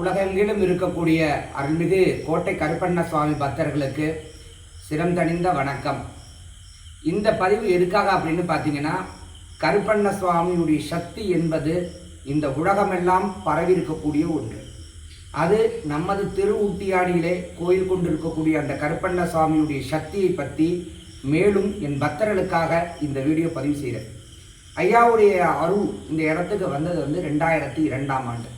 உலகெங்கிலும் இருக்கக்கூடிய அருள்மிகு கோட்டை கருப்பண்ண சுவாமி பக்தர்களுக்கு சிரம் தணிந்த வணக்கம். இந்த பதிவு எதுக்காக அப்படின்னு பார்த்தீங்கன்னா கருப்பண்ண சுவாமியுடைய சக்தி என்பது இந்த உலகமெல்லாம் பரவி இருக்கக்கூடிய ஒன்று. அது நமது திருவுட்டியாடியிலே கோயில் கொண்டிருக்கக்கூடிய அந்த கருப்பண்ண சுவாமியுடைய சக்தியை பற்றி மேலும் என் பக்தர்களுக்காக இந்த வீடியோ பதிவு செய்கிறேன். ஐயாவுடைய அருள் இந்த இடத்துக்கு வந்தது வந்து ரெண்டாயிரத்தி இரண்டாம் ஆண்டு.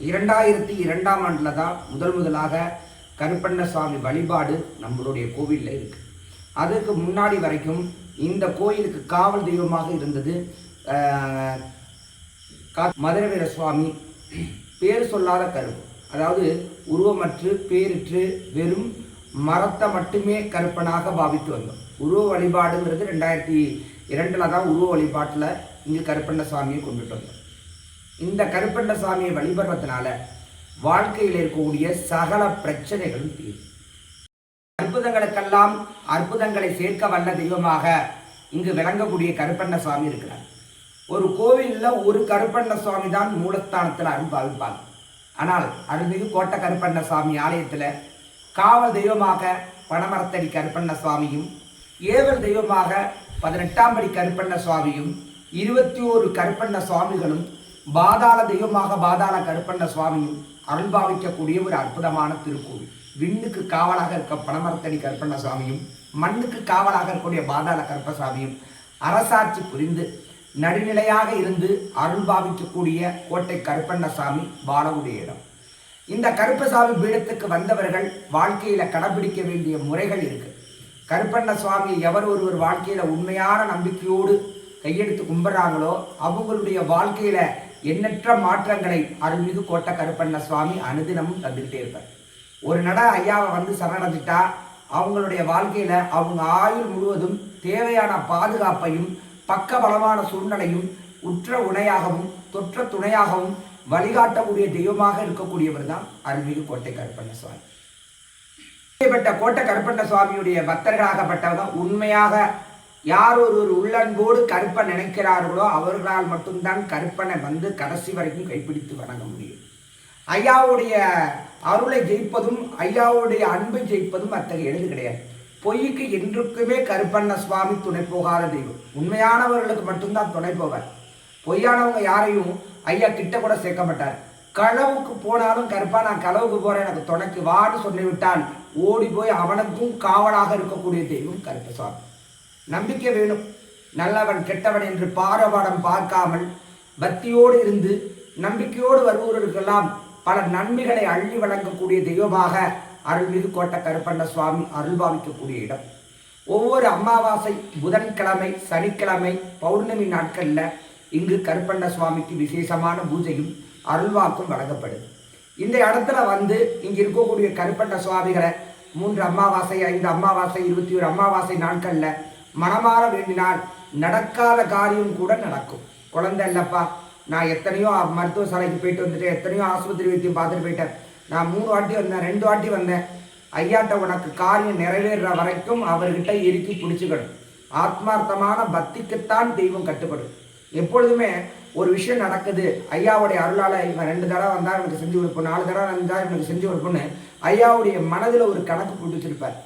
இரண்டாயிரத்தி இரண்டாம் ஆண்டில் தான் முதல் முதலாக கருப்பண்ண சுவாமி வழிபாடு நம்மளுடைய கோவிலில் இருக்கு. அதுக்கு முன்னாடி வரைக்கும் இந்த கோயிலுக்கு காவல் தெய்வமாக இருந்தது ஆஹ், கா- மதுரவீர சுவாமி பேர் சொல்லாத கருப்பு அதாவது உருவமற்று பேரிற்று வெறும் மரத்தை மட்டுமே கருப்பனாக பாவித்து வந்தோம். உருவ வழிபாடுங்கிறது ரெண்டாயிரத்தி இரண்டில் தான் உருவ வழிபாட்டில் இங்கே கருப்பண்ண சுவாமியை கொண்டுட்டு வந்தோம். இந்த கருப்பண்ண சாமியை வழிபடுறதுனால வாழ்க்கையில் இருக்கக்கூடிய சகல பிரச்சனைகளும் தீரும். அற்புதங்களுக்கெல்லாம் அற்புதங்களை சேர்க்க வல்ல தெய்வமாக இங்கு விளங்கக்கூடிய கருப்பண்ண சுவாமி இருக்கிறார். ஒரு கோவிலில் ஒரு கருப்பண்ண சுவாமி தான் மூலஸ்தானத்தில் அருள் ஆனால் அருள்மிகு கோட்டை கருப்பண்ண சுவாமி ஆலயத்தில் காவல் தெய்வமாக பனமரத்தடி கருப்பண்ண சுவாமியும் ஏவல் தெய்வமாக பதினெட்டாம் படி கருப்பண்ண சுவாமியும் இருபத்தி ஓரு கருப்பண்ண சுவாமிகளும் பாதாள தெய்வமாக பாதாள கருப்பண்ண சுவாமியும் அருள் பாவிக்கக்கூடிய ஒரு அற்புதமான திருக்கோவில். விண்ணுக்கு காவலாக இருக்க பனமரத்தடி கருப்பண்ண சுவாமியும் மண்ணுக்கு காவலாக இருக்கக்கூடிய பாதாள கருப்பசாமியும் அரசாட்சி புரிந்து நடுநிலையாக இருந்து அருள் பாவிக்கக்கூடிய கோட்டை கருப்பண்ணசாமி வாழக்கூடிய இடம். இந்த கருப்பசாமி பீடத்துக்கு வந்தவர்கள் வாழ்க்கையில் கடைபிடிக்க வேண்டிய முறைகள் இருக்கு. கருப்பண்ண சுவாமி எவர் ஒருவர் வாழ்க்கையில் உண்மையான நம்பிக்கையோடு கையெடுத்து கும்பிட்றாங்களோ அவங்களுடைய வாழ்க்கையில் எண்ணற்ற மாற்றங்களை அருள்மிகு கோட்டை கருப்பண்ண சுவாமி அனுதினமும் தந்துக்கிட்டே இருப்பார். ஒரு நட ஐயாவை வந்து சரணடைஞ்சிட்டா அவங்களுடைய வாழ்க்கையில அவங்க ஆயுள் முழுவதும் தேவையான பாதுகாப்பையும் பக்க பலமான சூழ்நிலையும் உற்ற உணையாகவும் தொற்ற துணையாகவும் வழிகாட்டக்கூடிய தெய்வமாக இருக்கக்கூடியவர் தான் அருள்மிகு கோட்டை கருப்பண்ண சுவாமி. கோட்டை கருப்பண்ண சுவாமியுடைய பக்தர்களாகப்பட்டவங்க உண்மையாக யார் ஒருவர் உள்ளன்போடு கருப்பை நினைக்கிறார்களோ அவர்களால் மட்டும்தான் கருப்பனை வந்து கடைசி வரைக்கும் கைப்பிடித்து வணங்க முடியும். ஐயாவுடைய அருளை ஜெயிப்பதும் ஐயாவுடைய அன்பை ஜெயிப்பதும் அத்தகைய எழுது கிடையாது. பொய்க்கு என்றுக்குமே கருப்பண்ண சுவாமி துணை போகாத தெய்வம். உண்மையானவர்களுக்கு மட்டும்தான் துணை போவார் பொய்யானவங்க யாரையும் ஐயா கிட்ட கூட சேர்க்க மாட்டார். களவுக்கு போனாலும் கருப்பா நான் களவுக்கு போறேன் எனக்கு துணைக்கு வான்னு சொல்லிவிட்டான் ஓடி போய் அவனுக்கும் காவலாக இருக்கக்கூடிய தெய்வம் கருப்ப சுவாமி. நம்பிக்கை வேணும். நல்லவன் கெட்டவன் என்று பாரபாடம் பார்க்காமல் பக்தியோடு இருந்து நம்பிக்கையோடு வருபவர்களுக்கெல்லாம் பல நன்மைகளை அள்ளி வழங்கக்கூடிய தெய்வமாக அருள்மிகு கோட்டை கருப்பண்ண சுவாமி அருள்பாவிக்கக்கூடிய இடம். ஒவ்வொரு அமாவாசை புதன்கிழமை சனிக்கிழமை பௌர்ணமி நாட்களில் இங்கு கருப்பண்ண சுவாமிக்கு விசேஷமான பூஜையும் அருள்வாக்கும் வழங்கப்படுது. இந்த இடத்துல வந்து இங்கே இருக்கக்கூடிய கருப்பண்ண சுவாமிகளை மூன்று அமாவாசை ஐந்து அமாவாசை இருபத்தி ஒரு அமாவாசை நாட்களில் மனமாற வேண்டினால் நடக்காத காரியம் கூட நடக்கும். குழந்தை இல்லப்பா நான் எத்தனையோ மருத்துவ சாலைக்கு போயிட்டு வந்துட்டேன் எத்தனையோ ஆஸ்பத்திரி வைத்தியம் பார்த்துட்டு போயிட்டேன். நான் மூணு வாட்டி வந்தேன் ரெண்டு வாட்டி வந்தேன். ஐயாட்ட உனக்கு காரியம் நிறைவேறுற வரைக்கும் அவர்கிட்ட இறுக்கி பிடிச்சிக்கணும். ஆத்மார்த்தமான பக்திக்குத்தான் தெய்வம் கட்டுப்படும். எப்பொழுதுமே ஒரு விஷயம் நடக்குது ஐயாவுடைய அருளால் இவன் ரெண்டு தடவை வந்தால் எனக்கு செஞ்சு கொடுப்போம் நாலு தடவை வந்தால் எனக்கு செஞ்சு கொடுப்போம்னு ஐயாவுடைய மனதில் ஒரு கணக்கு போட்டு வச்சிருப்பார்.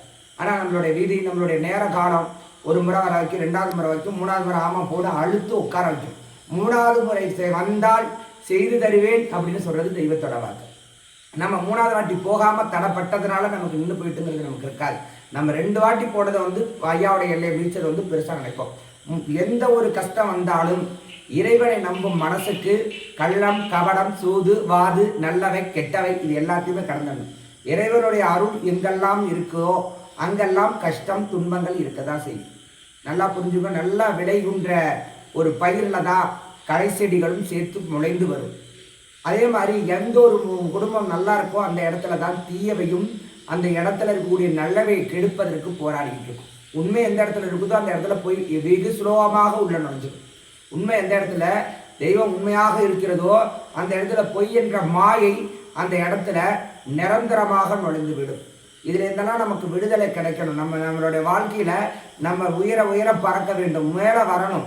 ஆனால் நம்மளுடைய வீதி நம்மளுடைய நேர காலம் ஒரு முறை வர வைக்கும் ரெண்டாவது முறை வைக்கும் மூணாவது முறை ஆமாம் போட அழுத்து உட்கார வைக்கும். மூணாவது முறை வந்தால் செய்து தருவேன் அப்படின்னு சொல்கிறது தெய்வத்தோட வாக்கு. நம்ம மூணாவது வாட்டி போகாமல் தடப்பட்டதுனால நமக்கு நின்று போயிட்டுங்கிறது நமக்கு இருக்காது. நம்ம ரெண்டு வாட்டி போனதை வந்து ஐயாவுடைய எல்லையை மீச்சதை வந்து பெருசாக நினைப்போம். எந்த ஒரு கஷ்டம் வந்தாலும் இறைவனை நம்பும் மனசுக்கு கள்ளம் கபடம் சூது வாது நல்லவை கெட்டவை இது எல்லாத்தையுமே கடந்தணும் இறைவனுடைய அருள் எங்கெல்லாம் இருக்கோ அங்கெல்லாம் கஷ்டம் துன்பங்கள் இருக்கதான் செய்யும். நல்லா புரிஞ்சுக்க நல்லா விளைகின்ற ஒரு பயிரில் தான் களை செடிகளும் சேர்த்து முளைந்து வரும். அதே மாதிரி எந்த ஒரு குடும்பம் நல்லா இருக்கோ அந்த இடத்துல தான் தீயவையும் அந்த இடத்துல இருக்கக்கூடிய நல்லவையை கெடுப்பதற்கு போராடிட்டு இருக்கும். உண்மை எந்த இடத்துல இருக்குதோ அந்த இடத்துல போய் வெகு சுலபமாக உள்ள நுழைஞ்சிடும். உண்மை எந்த இடத்துல தெய்வம் உண்மையாக இருக்கிறதோ அந்த இடத்துல பொய் என்ற மாயை அந்த இடத்துல நிரந்தரமாக நுழைந்து விடும். இதில் இருந்தெல்லாம் நமக்கு விடுதலை கிடைக்கணும். நம்ம நம்மளுடைய வாழ்க்கையில் நம்ம உயர உயர பறக்க வேண்டும். மேலே வரணும்.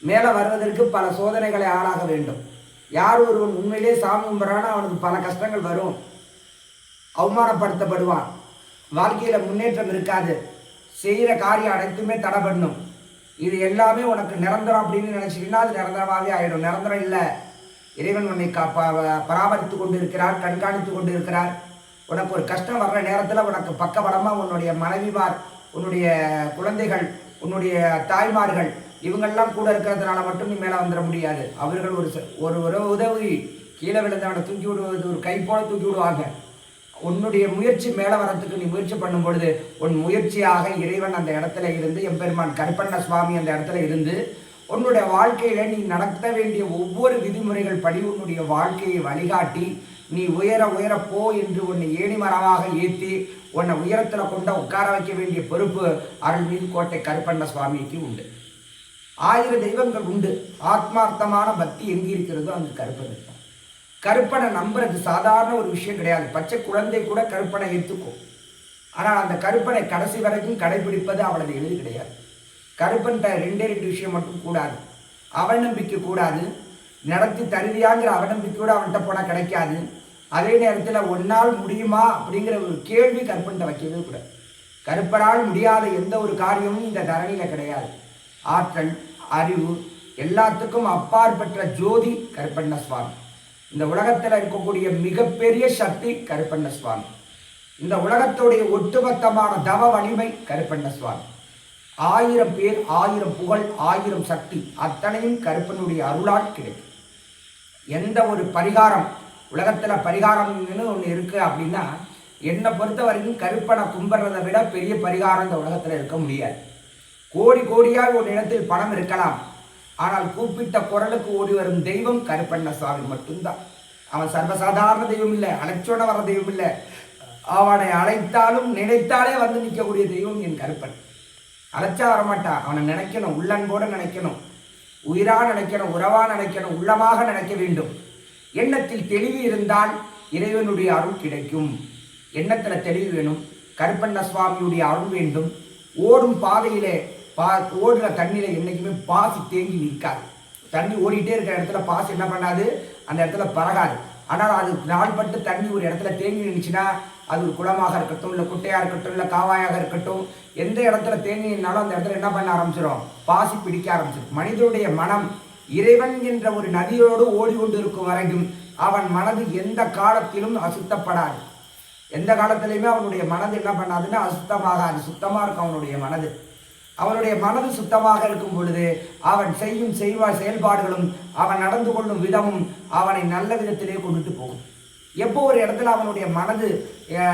மேலே வருவதற்கு பல சோதனைகளை ஆளாக வேண்டும். யார் ஒருவன் உண்மையிலே சாமி கும்பிட்றானோ அவனுக்கு பல கஷ்டங்கள் வரும். அவமானப்படுத்தப்படுவான். வாழ்க்கையில் முன்னேற்றம் இருக்காது. செய்கிற காரியம் அனைத்துமே தடைபடணும். இது எல்லாமே உனக்கு நிரந்தரம் அப்படின்னு நினச்சிக்கிட்டா அது நிரந்தரமாகவே ஆகிடும் நிரந்தரம் இல்லை. இறைவன் உன்னை கா ப- பராமரித்து கொண்டு இருக்கிறார் கண்காணித்து கொண்டு இருக்கிறார் உனக்கு ஒரு கஷ்டம் வர்ற நேரத்தில் உனக்கு பக்கபலமாக உன்னுடைய மனைவிமார் உன்னுடைய குழந்தைகள் உன்னுடைய தாய்மார்கள் இவங்கெல்லாம் கூட இருக்கிறதுனால மட்டும் நீ மேலே வந்துட முடியாது. அவர்கள் ஒரு ச- ஒரு ஒரு உதவி கீழே விழுந்தவனை தூக்கி விடுவது ஒரு கை போல தூக்கி விடுவாங்க. உன்னுடைய முயற்சி மேலே வரத்துக்கு நீ முயற்சி பண்ணும் பொழுது உன் முயற்சியாக இறைவன் அந்த இடத்துல இருந்து எம்பெருமான் கருப்பண்ண சுவாமி அந்த இடத்துல இருந்து உன்னுடைய வாழ்க்கையில நீ நடத்த வேண்டிய ஒவ்வொரு விதிமுறைகள் படி உன்னுடைய வாழ்க்கையை வழிகாட்டி நீ உயர உயர போ என்று உன்னை ஏணிமரமாக ஏற்றி உன்னை உயரத்தில் கொண்ட உட்கார வைக்க வேண்டிய பொறுப்பு அருள்மிகு கோட்டை கருப்பண்ண சுவாமிக்கு உண்டு. ஆயிரம் தெய்வங்கள் உண்டு. ஆத்மார்த்தமான பக்தி எங்கே இருக்கிறதோ அங்கு கருப்பன் இருப்பான். கருப்பனை நம்புறது சாதாரண ஒரு விஷயம் கிடையாது. பச்சை குழந்தை கூட கருப்பனை ஏற்றுக்கும் ஆனால் அந்த கருப்பனை கடைசி வரைக்கும் கடைபிடிப்பது அவளது எளிது கிடையாது. கருப்பன்ட்ட ரெண்டே ரெண்டு விஷயம் மட்டும் கூடாது. அவநம்பிக்கை கூடாது. நடத்தி தருவியாங்கிற அவநம்பிக்கையோடு அவன்கிட்ட போனால் கிடைக்காது. அதே நேரத்தில் ஒன்னால் முடியுமா அப்படிங்கிற ஒரு கேள்வி கருப்பன்ட்ட வைக்கவே கூடாது. கருப்பரால் முடியாத எந்த ஒரு காரியமும் இந்த தரணியில் கிடையாது. ஆற்றல் அறிவு எல்லாத்துக்கும் அப்பாற்பட்ட ஜோதி கருப்பண்ண சுவாமி இந்த உலகத்தில் இருக்கக்கூடிய மிகப்பெரிய சக்தி கருப்பண்ண சுவாமி இந்த உலகத்துடைய ஒட்டுமொத்தமான தவ வலிமை கருப்பண்ண சுவாமி ஆயிரம் பேர் ஆயிரம் புகழ் ஆயிரம் சக்தி அத்தனையும் கருப்பனுடைய அருளால் கிடைக்கும். எந்த ஒரு பரிகாரம் உலகத்தில் பரிகாரம்னு ஒன்று இருக்குது அப்படின்னா என்னை பொறுத்த வரைக்கும் கருப்பனை கும்பிட்றதை விட பெரிய பரிகாரம் இந்த உலகத்தில் இருக்க முடியாது. கோடி கோடியாக ஒரு இடத்தில் பணம் இருக்கலாம். ஆனால் கூப்பிட்ட குரலுக்கு ஓடி வரும் தெய்வம் கருப்பண்ண சுவாமி மட்டும்தான். அவன் சர்வசாதாரண தெய்வம் இல்லை அழைச்சோட வர தெய்வம் இல்லை. அவனை அழைத்தாலும் நினைத்தாலே வந்து நிற்கக்கூடிய தெய்வம் என் கருப்பன். அழைச்சா வரமாட்டான். அவனை நினைக்கணும். உள்ளன்போடு நினைக்கணும். உயிராக நினைக்கணும். உறவா நினைக்கணும். உள்ளமாக நினைக்க வேண்டும். எண்ணத்தில் தெளிவு இருந்தால் இறைவனுடைய அருள் கிடைக்கும். எண்ணத்தில் தெளிவு வேணும். கருப்பண்ண சுவாமியுடைய அருள் வேண்டும். ஓடும் பாதையிலே பா ஓடுற தண்ணியில் என்றைக்குமே பாசி தேங்கி நிற்காது. தண்ணி ஓடிட்டே இருக்கிற இடத்துல பாசி என்ன பண்ணாது? அந்த இடத்துல பறகாது ஆனால் அது நாள்பட்டு தண்ணி ஒரு இடத்துல தேங்கி நின்றுச்சுன்னா அது ஒரு குளமாக இருக்கட்டும் இல்லை குட்டையாக இருக்கட்டும் இல்லை காவாயாக இருக்கட்டும் எந்த இடத்துல தேங்கி நின்னாலும் அந்த இடத்துல என்ன பண்ண ஆரம்பிச்சிடும் பாசி பிடிக்க ஆரம்பிச்சிடும் மனிதனுடைய மனம் இறைவன் என்ற ஒரு நதியோடு ஓடிக்கொண்டு இருக்கும் வரைக்கும் அவன் மனது எந்த காலத்திலும் அசுத்தப்படாது. எந்த காலத்திலையுமே அவனுடைய மனது என்ன பண்ணாதுன்னா அசுத்தமாகாது. சுத்தமாக இருக்கும் அவனுடைய மனது. அவனுடைய மனது சுத்தமாக இருக்கும் பொழுது அவன் செய்யும் செய்வா செயல்பாடுகளும் அவன் நடந்து கொள்ளும் விதமும் அவனை நல்ல விதத்திலே கொண்டுட்டு போகும். எப்போ ஒரு இடத்துல அவனுடைய மனது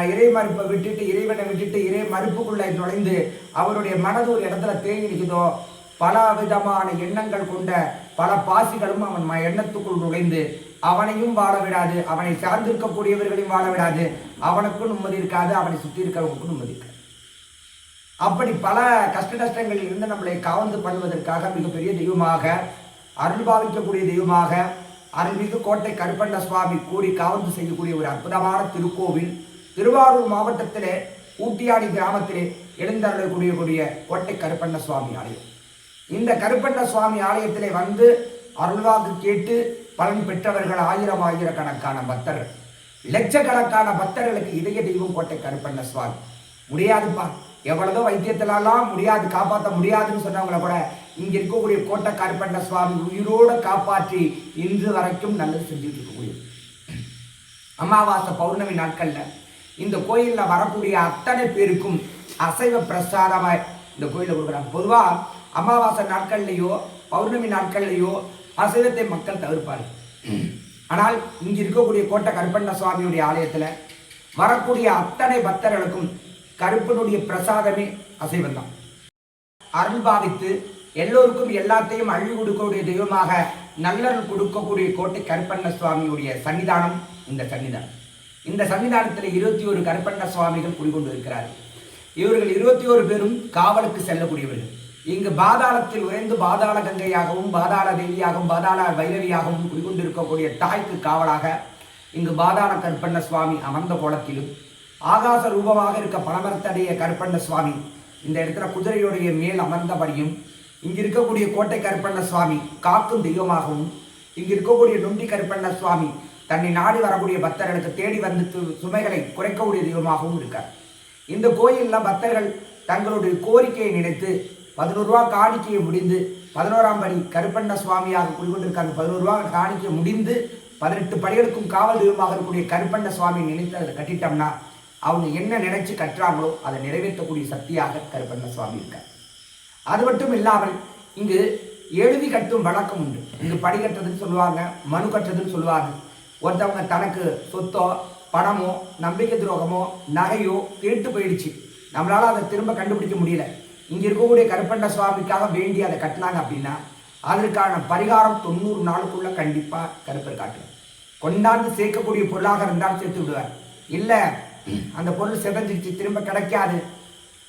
இறை மறுப்பை விட்டுட்டு இறைவனை விட்டுட்டு இறை மறுப்புக்குள்ளே நுழைந்து அவனுடைய மனது ஒரு இடத்துல தேங்கி பல விதமான எண்ணங்கள் கொண்ட பல பாசிகளும் அவன் ம- எண்ணத்துக்குள் நுழைந்து அவனையும் வாழ விடாது அவனை சார்ந்திருக்கக்கூடியவர்களையும் வாழ விடாது அவனுக்கும் நிம்மதி இருக்காது அவனை சுற்றி இருக்கிறவங்களுக்கும் நிம்மதி இருக்காது. அப்படி பல கஷ்ட நஷ்டங்களில் இருந்து நம்மளை காவந்து பண்ணுவதற்காக மிகப்பெரிய தெய்வமாக அருள் பாவிக்கக்கூடிய தெய்வமாக அருள்மிகு கோட்டை கருப்பண்ண சுவாமி கூடி காவந்து செய்யக்கூடிய ஒரு அற்புதமான திருக்கோவில் திருவாரூர் மாவட்டத்திலே ஊட்டியாடி கிராமத்திலே எழுந்தருளக்கூடிய கூடிய கோட்டை கருப்பண்ண சுவாமி ஆலயம். இந்த கருப்பண்ண சுவாமி ஆலயத்திலே வந்து அருள்வாக்கு கேட்டு பலன் பெற்றவர்கள் ஆயிரம் ஆயிரக்கணக்கான பக்தர்கள் லட்சக்கணக்கான பக்தர்களுக்கு இதய தெய்வம் கோட்டை கருப்பண்ண சுவாமி. முடியாதுப்பா. எவ்வளவோ வைத்தியத்திலலாம் முடியாது காப்பாற்ற முடியாதுன்னு சொன்னவங்கள கூட இங்கே இருக்கக்கூடிய கோட்டை கருப்பண்ண சுவாமி உயிரோடு காப்பாற்றி இன்று வரைக்கும் நல்லது செஞ்சுட்டு இருக்கக்கூடிய அமாவாசை பௌர்ணமி நாட்களில் இந்த கோயிலில் வரக்கூடிய அத்தனை பேருக்கும் அசைவ பிரசாதமாய் இந்த கோயிலில் கொடுக்குறாங்க. பொதுவாக அமாவாசை நாட்கள்லேயோ பௌர்ணமி நாட்கள்லேயோ அசைவத்தை மக்கள் தவிர்ப்பார்கள். ஆனால் இங்கே இருக்கக்கூடிய கோட்டை கருப்பண்ண சுவாமியுடைய ஆலயத்தில் வரக்கூடிய அத்தனை பக்தர்களுக்கும் கருப்பனுடைய பிரசாதமே அசைவம் அருள் பாவித்து எல்லோருக்கும் எல்லாத்தையும் அள்ளி கொடுக்கக்கூடிய தெய்வமாக நல்லருள் கொடுக்கக்கூடிய கோட்டை கருப்பண்ண சுவாமியுடைய சன்னிதானம் இந்த சன்னிதானம். இந்த சன்னிதானத்தில் இருபத்தி ஒரு கருப்பண்ண சுவாமிகள் குடிகொண்டு இருக்கிறார்கள் இவர்கள் இருபத்தி ஒரு பேரும் காவலுக்கு செல்லக்கூடியவர்கள். இங்கு பாதாளத்தில் உறைந்து பாதாள கங்கையாகவும் பாதாள தேவியாகவும் பாதாள வைரவியாகவும் குடிகொண்டிருக்கக்கூடிய தாய்க்கு காவலாக இங்கு பாதாள கருப்பண்ண சுவாமி அமர்ந்த கோலத்திலும் ஆகாச ரூபமாக இருக்க பணமரத்தடைய கருப்பண்ண சுவாமி. இந்த இடத்துல குதிரையுடைய மேல் அமர்ந்தபடியும் இங்கு இருக்கக்கூடிய கோட்டை கருப்பண்ண சுவாமி காக்கும் தெய்வமாகவும் இங்கு இருக்கக்கூடிய நொண்டி கருப்பண்ண சுவாமி தன்னை நாடி வரக்கூடிய பக்தர்களுக்கு தேடி வந்து சுமைகளை குறைக்கக்கூடிய தெய்வமாகவும் இருக்கார். இந்த கோயிலில் பக்தர்கள் தங்களுடைய கோரிக்கையை நினைத்து பதினோரு ரூபா காணிக்கையை முடிந்து பதினோராம் படி கருப்பண்ண சுவாமியாக குடிகொண்டிருக்க அந்த பதினோரு ரூபா காணிக்கை முடிந்து பதினெட்டு படிகளுக்கும் காவல் தெய்வமாக இருக்கக்கூடிய கருப்பண்ண சுவாமி நினைத்து அதை கட்டிட்டோம்னா அவங்க என்ன நினைச்சு கட்டுறாங்களோ அதை நிறைவேற்றக்கூடிய சக்தியாக கருப்பண்ண சுவாமி இருக்கார். அது மட்டும் இல்லாமல் இங்கு எழுதி கட்டும் வழக்கம் உண்டு. இங்கு படி கட்டுறதுன்னு சொல்லுவாங்க மனு கட்டுறதுன்னு சொல்லுவாங்க. ஒருத்தவங்க தனக்கு சொத்தோ பணமோ நம்பிக்கை துரோகமோ நகையோ திருட்டு போயிடுச்சு. நம்மளால அதை திரும்ப கண்டுபிடிக்க முடியல. இங்கே இருக்கக்கூடிய கருப்பண்ட சுவாமிக்காக வேண்டி அதை கட்டினாங்க அப்படின்னா அதற்கான பரிகாரம் தொண்ணூறு நாளுக்குள்ள கண்டிப்பாக கருப்பர் காட்டுவார். கொண்டாந்து சேர்க்கக்கூடிய பொருளாக இருந்தாலும் சேர்த்து விடுவார். இல்லை அந்த பொருள் சிதைஞ்சிருச்சு திரும்ப கிடைக்காது.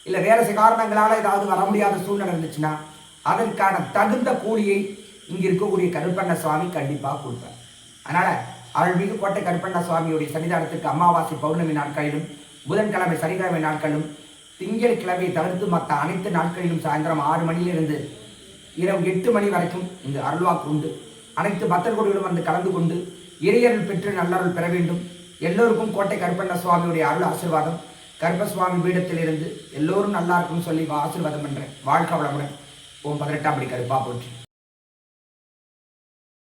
இல்லை வேறு சில காரணங்களால் ஏதாவது வர முடியாத சூழ்நிலை இருந்துச்சுன்னா அதற்கான தகுந்த கூலியை இங்கே இருக்கக்கூடிய கருப்பண்ண சுவாமி கண்டிப்பாக கொடுப்பார். அதனால் அருள்மிகு கோட்டை கருப்பண்ண சுவாமியுடைய சன்னிதானத்துக்கு அமாவாசை பௌர்ணமி நாட்களிலும் புதன்கிழமை சனிக்கிழமை நாட்களிலும் திங்கட்கிழமையை தவிர்த்து மற்ற அனைத்து நாட்களிலும் சாயந்தரம் ஆறு மணியிலிருந்து இரவு எட்டு மணி வரைக்கும் இந்த அருள்வாக்கு உண்டு. அனைத்து பக்தர்களும் வந்து கலந்து கொண்டு இறையருள் பெற்று நல்லருள் பெற வேண்டும். எல்லோருக்கும் கோட்டை கருப்பண்ண சுவாமியுடைய அருள் ஆசீர்வாதம். கருப்பசுவாமி பீடத்திலிருந்து எல்லோரும் நல்லா இருக்கும்னு சொல்லி ஆசீர்வாதம் பண்ணுறேன் வாழ்க்கை வளமுடன். ஓம் பதினெட்டாம் படி கருப்பா போற்றி.